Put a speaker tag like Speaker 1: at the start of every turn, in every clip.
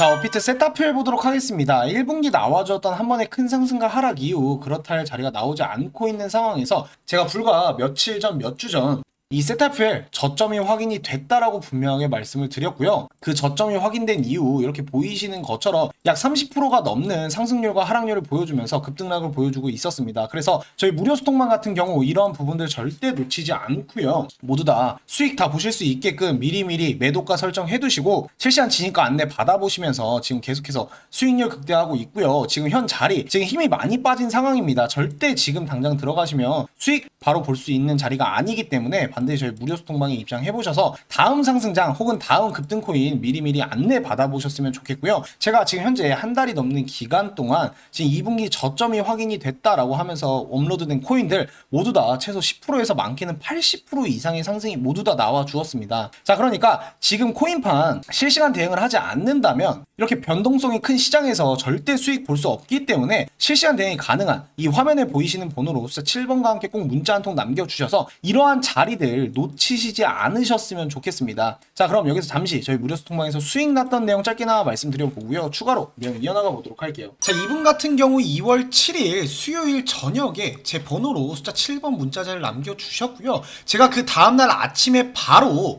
Speaker 1: 자, 업비트 세타표를 보도록 하겠습니다. 1분기 나와주었던 한 번의 큰 상승과 하락 이후 그렇다 할 자리가 나오지 않고 있는 상황에서 제가 불과 며칠 전, 몇 주 전 이 세타표에 저점이 확인이 됐다라고 분명하게 말씀을 드렸고요. 그 저점이 확인된 이후 이렇게 보이시는 것처럼 약 30%가 넘는 상승률과 하락률을 보여주면서 급등락을 보여주고 있었습니다. 그래서 저희 무료 소통망 같은 경우 이런 부분들 절대 놓치지 않고요. 모두 다 수익 다 보실 수 있게끔 미리미리 매도가 설정해 두시고 실시간 진입가 안내 받아보시면서 지금 계속해서 수익률 극대화하고 있고요. 지금 현 자리 지금 힘이 많이 빠진 상황입니다. 절대 지금 당장 들어가시면 수익 바로 볼 수 있는 자리가 아니기 때문에 반드시 저희 무료 소통방에 입장해 보셔서 다음 상승장 혹은 다음 급등 코인 미리미리 안내 받아보셨으면 좋겠고요. 제가 지금 현재 한 달이 넘는 기간 동안 지금 2분기 저점이 확인이 됐다라고 하면서 업로드된 코인들 모두 다 최소 10%에서 많게는 80% 이상의 상승이 모두 다 나와 주었습니다. 자, 그러니까 지금 코인판 실시간 대응을 하지 않는다면 이렇게 변동성이 큰 시장에서 절대 수익 볼 수 없기 때문에 실시간 대응이 가능한 이 화면에 보이시는 번호로 숫자 7번과 함께 꼭 문자 한 통 남겨주셔서 이러한 자리들 놓치시지 않으셨으면 좋겠습니다. 자, 그럼 여기서 잠시 저희 무료 소통방에서 수익 났던 내용 짧게나마 말씀드려보고요. 추가로 내용 이어나가 보도록 할게요. 자, 이분 같은 경우 2월 7일 수요일 저녁에 제 번호로 숫자 7번 문자자를 남겨주셨고요. 제가 그 다음날 아침에 바로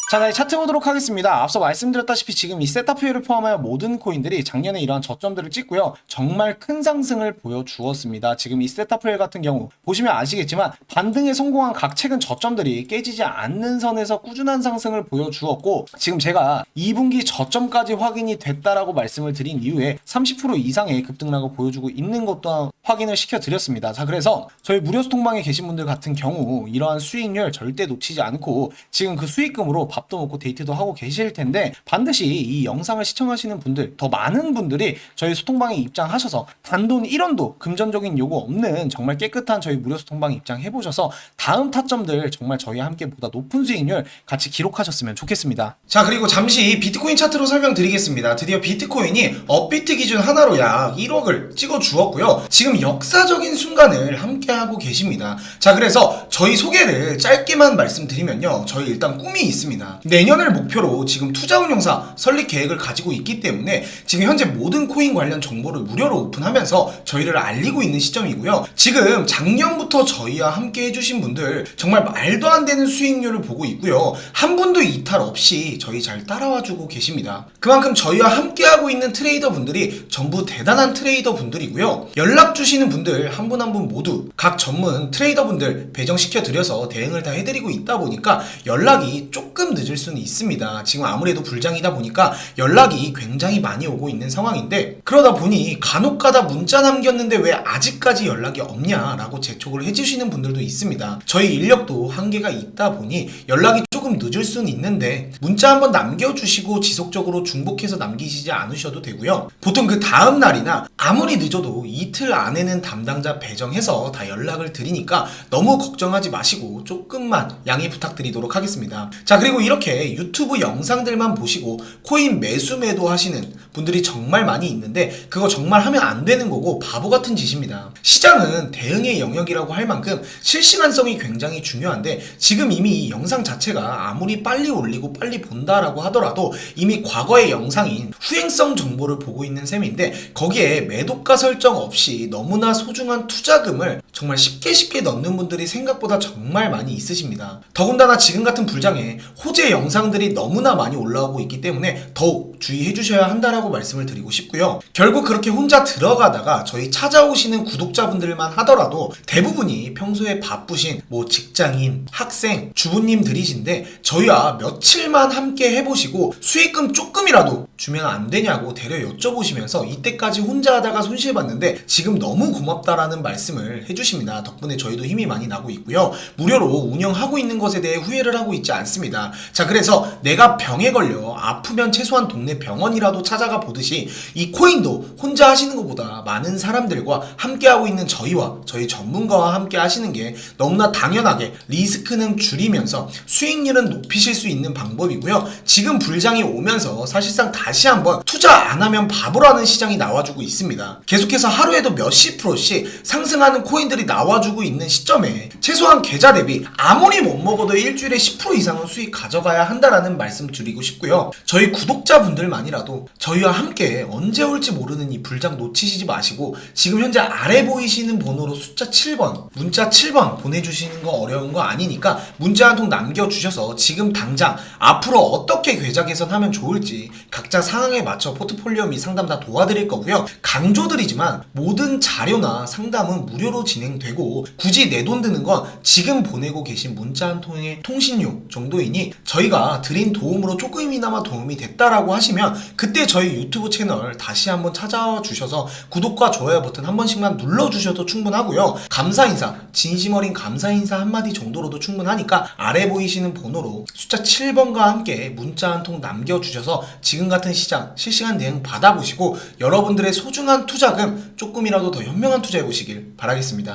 Speaker 1: 자, 네, 차트 보도록 하겠습니다. 앞서 말씀드렸다시피 지금 이 세타퓨를 포함하여 모든 코인들이 작년에 이러한 저점들을 찍고요. 정말 큰 상승을 보여주었습니다. 지금 이 세타퓨엘 같은 경우 보시면 아시겠지만 반등에 성공한 각 최근 저점들이 깨지지 않는 선에서 꾸준한 상승을 보여주었고 지금 제가 2분기 저점까지 확인이 됐다라고 말씀을 드린 이후에 30% 이상의 급등락을 보여주고 있는 것도 확인을 시켜드렸습니다. 자, 그래서 저희 무료 소통방에 계신 분들 같은 경우 이러한 수익률 절대 놓치지 않고 지금 그 수익금으로 밥도 먹고 데이트도 하고 계실 텐데 반드시 이 영상을 시청하시는 분들 더 많은 분들이 저희 소통방에 입장하셔서 단돈 1원도 금전적인 요구 없는 정말 깨끗한 저희 무료 소통방에 입장해 보셔서 다음 타점들 정말 저희와 함께 보다 높은 수익률 같이 기록하셨으면 좋겠습니다. 자 그리고 잠시 비트코인 차트로 설명드리겠습니다. 드디어 비트코인이 업비트 기준 하나로 약 1억을 찍어 주었고요. 지금 역사적인 순간을 함께 하고 계십니다. 자 그래서 저희 소개를 짧게만 말씀드리면요. 저희 일단 꿈이 있습니다. 내년을 목표로 지금 투자운용사 설립 계획을 가지고 있기 때문에 지금 현재 모든 코인 관련 정보를 무료로 오픈하면서 저희를 알리고 있는 시점이고요. 지금 작년부터 저희와 함께 해주신 분들 정말 말도 안 되는 수익률을 보고 있고요. 한 분도 이탈 없이 저희 잘 따라와주고 계십니다. 그만큼 저희와 함께하고 있는 트레이더 분들이 전부 대단한 트레이더 분들이고요. 연락 주 시는 분들 한분 한 분 모두 각 전문 트레이더 분들 배정시켜 드려서 대응을 다 해드리고 있다 보니까 연락이 조금 늦을 수는 있습니다. 지금 아무래도 불장이다 보니까 연락이 굉장히 많이 오고 있는 상황인데 그러다 보니 간혹가다 문자 남겼는데 왜 아직까지 연락이 없냐라고 재촉을 해주시는 분들도 있습니다. 저희 인력도 한계가 있다 보니 연락이 조금 늦을 수는 있는데 문자 한번 남겨주시고 지속적으로 중복해서 남기시지 않으셔도 되고요. 보통 그 다음 날이나 아무리 늦어도 이틀 안 에는 담당자 배정해서 다 연락을 드리니까 너무 걱정하지 마시고 조금만 양해 부탁드리도록 하겠습니다. 자 그리고 이렇게 유튜브 영상들만 보시고 코인 매수 매도 하시는 분들이 정말 많이 있는데 그거 정말 하면 안 되는 거고 바보 같은 짓입니다. 시장은 대응의 영역이라고 할 만큼 실시간성이 굉장히 중요한데 지금 이미 이 영상 자체가 아무리 빨리 올리고 빨리 본다라고 하더라도 이미 과거의 영상인 후행성 정보를 보고 있는 셈인데 거기에 매도가 설정 없이 너무 나 소중한 투자금을 정말 쉽게 쉽게 넣는 분들이 생각보다 정말 많이 있으십니다. 더군다나 지금 같은 불장에 호재 영상들이 너무나 많이 올라오고 있기 때문에 더욱 주의해 주셔야 한다라고 말씀을 드리고 싶고요. 결국 그렇게 혼자 들어가다가 저희 찾아오시는 구독자분들만 하더라도 대부분이 평소에 바쁘신 뭐 직장인, 학생, 주부님들이신데 저희와 며칠만 함께 해보시고 수익금 조금이라도 주면 안 되냐고 대려 여쭤보시면서 이때까지 혼자 하다가 손실봤는데 지금 너무 고맙다라는 말씀을 해주 십니다. 덕분에 저희도 힘이 많이 나고 있고요. 무료로 운영하고 있는 것에 대해 후회를 하고 있지 않습니다. 자, 그래서 내가 병에 걸려 아프면 최소한 동네 병원이라도 찾아가 보듯이 이 코인도 혼자 하시는 것보다 많은 사람들과 함께하고 있는 저희와 저희 전문가와 함께 하시는 게 너무나 당연하게 리스크는 줄이면서 수익률은 높이실 수 있는 방법이고요. 지금 불장이 오면서 사실상 다시 한번 투자 안 하면 바보라는 시장이 나와주고 있습니다. 계속해서 하루에도 몇십 프로씩 상승하는 코인 들이 나와주고 있는 시점에 최소한 계좌 대비 아무리 못 먹어도 일주일에 10% 이상은 수익 가져가야 한다라는 말씀 드리고 싶고요. 저희 구독자분들만이라도 저희와 함께 언제 올지 모르는 이 불장 놓치시지 마시고 지금 현재 아래 보이시는 번호로 숫자 7번 문자 7번 보내주시는 거 어려운 거 아니니까 문자 한 통 남겨주셔서 지금 당장 앞으로 어떻게 계좌 개선하면 좋을지 각자 상황에 맞춰 포트폴리오 및 상담 다 도와드릴 거고요. 강조드리지만 모든 자료나 상담은 무료로 진행 진행되고 굳이 내 돈 드는 건 지금 보내고 계신 문자 한 통의 통신료 정도이니 저희가 드린 도움으로 조금이나마 도움이 됐다라고 하시면 그때 저희 유튜브 채널 다시 한번 찾아와 주셔서 구독과 좋아요 버튼 한 번씩만 눌러주셔도 충분하고요. 감사 인사, 진심 어린 감사 인사 한마디 정도로도 충분하니까 아래 보이시는 번호로 숫자 7번과 함께 문자 한 통 남겨주셔서 지금 같은 시장 실시간 대응 받아보시고 여러분들의 소중한 투자금 조금이라도 더 현명한 투자해 보시길 바라겠습니다.